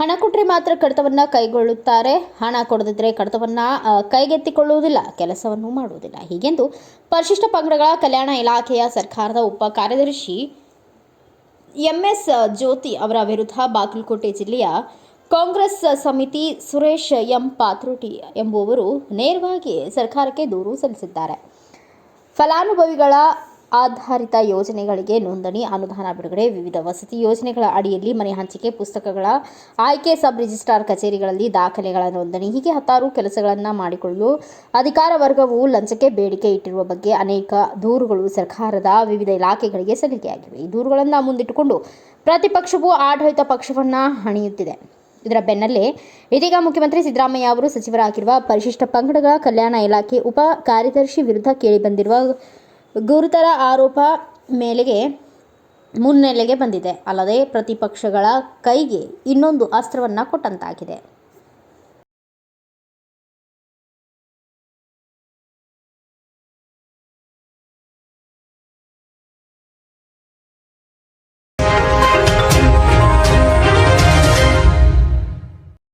ಹಣ ಕೊಟ್ಟರೆ ಮಾತ್ರ ಕಡಿತವನ್ನು ಕೈಗೊಳ್ಳುತ್ತಾರೆ. ಹಣ ಕೊಡದಿದ್ದರೆ ಕಡತವನ್ನು ಕೈಗೆತ್ತಿಕೊಳ್ಳುವುದಿಲ್ಲ. ಕೆಲಸವನ್ನು ಮಾಡುವುದಿಲ್ಲ. ಹೀಗೆಂದು ಪರಿಶಿಷ್ಟ ಪಂಗಡಗಳ ಕಲ್ಯಾಣ ಇಲಾಖೆಯ ಸರ್ಕಾರದ ಉಪ ಕಾರ್ಯದರ್ಶಿ ಎಂಎಸ್ ಜ್ಯೋತಿ ಅವರ ವಿರುದ್ಧ ಬಾಗಲಕೋಟೆ ಜಿಲ್ಲೆಯ ಕಾಂಗ್ರೆಸ್ ಸಮಿತಿ ಸುರೇಶ್ ಎಂ ಪಾತ್ರೋಟಿ ಎಂಬುವವರು ನೇರವಾಗಿ ಸರ್ಕಾರಕ್ಕೆ ದೂರು ಸಲ್ಲಿಸಿದ್ದಾರೆ. ಫಲಾನುಭವಿಗಳ ಆಧಾರಿತ ಯೋಜನೆಗಳಿಗೆ ನೋಂದಣಿ, ಅನುದಾನ ಬಿಡುಗಡೆ, ವಿವಿಧ ವಸತಿ ಯೋಜನೆಗಳ ಅಡಿಯಲ್ಲಿ ಮನೆ ಹಂಚಿಕೆ, ಪುಸ್ತಕಗಳ ಆಯ್ಕೆ, ಸಬ್ ರಿಜಿಸ್ಟ್ರಾರ್ ಕಚೇರಿಗಳಲ್ಲಿ ದಾಖಲೆಗಳ ನೋಂದಣಿ, ಹೀಗೆ ಹತ್ತಾರು ಕೆಲಸಗಳನ್ನು ಮಾಡಿಕೊಳ್ಳಲು ಅಧಿಕಾರ ವರ್ಗವು ಲಂಚಕ್ಕೆ ಬೇಡಿಕೆ ಇಟ್ಟಿರುವ ಬಗ್ಗೆ ಅನೇಕ ದೂರುಗಳು ಸರ್ಕಾರದ ವಿವಿಧ ಇಲಾಖೆಗಳಿಗೆ ಸಲ್ಲಿಕೆಯಾಗಿವೆ. ಈ ದೂರುಗಳನ್ನು ಮುಂದಿಟ್ಟುಕೊಂಡು ಪ್ರತಿಪಕ್ಷವು ಆಡಳಿತ ಪಕ್ಷವನ್ನು ಹಣಿಯುತ್ತಿದೆ. ಇದರ ಬೆನ್ನಲ್ಲೇ ಇದೀಗ ಮುಖ್ಯಮಂತ್ರಿ ಸಿದ್ದರಾಮಯ್ಯ ಅವರು ಸಚಿವರಾಗಿರುವ ಪರಿಶಿಷ್ಟ ಪಂಗಡಗಳ ಕಲ್ಯಾಣ ಇಲಾಖೆ ಉಪ ಕಾರ್ಯದರ್ಶಿ ವಿರುದ್ಧ ಕೇಳಿಬಂದಿರುವ ಗುರುತರ ಆರೋಪ ಮೇಲೆಗೆ ಮುನ್ನೆಲೆಗೆ ಬಂದಿದೆ. ಅಲ್ಲದೆ ಪ್ರತಿಪಕ್ಷಗಳ ಕೈಗೆ ಇನ್ನೊಂದು ಅಸ್ತ್ರವನ್ನು ಕೊಟ್ಟಂತಾಗಿದೆ.